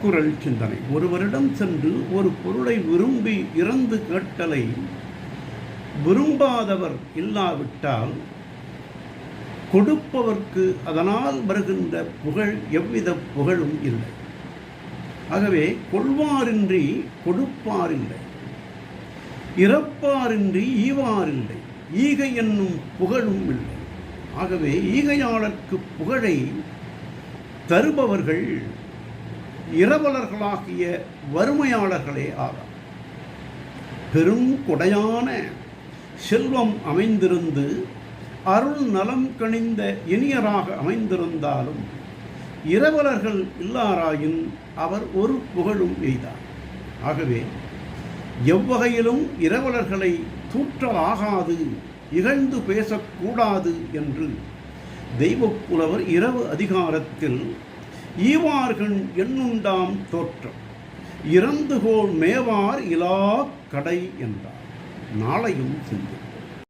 திருக்குறள் சிந்தனை ஒருவரிடம் சென்று ஒரு பொருளை விரும்பி இறந்து கேட்டலை விரும்பாதவர் இல்லாவிட்டால் கொடுப்பவர்க்கு அதனால் வருகின்ற புகழ் எவ்வித புகழும் இல்லை. ஆகவே கொள்வாரின்றி கொடுப்பாரில்லை. இறப்பாரின்றி ஈவாரில்லை. ஈகை என்னும் புகழும் இல்லை. ஆகவே ஈகையாளர்க்கு புகழை தருபவர்கள் இரவலர்களாகிய வறுமையாளர்களே ஆவார். பெரும் கொடையான செல்வம் அமைந்திருந்து அருள் நலம் கணிந்த இனியராக அமைந்திருந்தாலும் இரவலர்கள் இல்லாராயின் அவர் ஒரு புகழும் எய்தார். ஆகவே எவ்வகையிலும் இரவலர்களை தூற்றலாகாது இகழ்ந்து பேசக்கூடாது என்று தெய்வப்புலவர் இரவு அதிகாரத்தில் ஈவார்கள் எண்ணுண்டாம் தோற்றம்? இறந்துகோள் மேவார் இலா கடை என்றார். நாளையும் சிந்து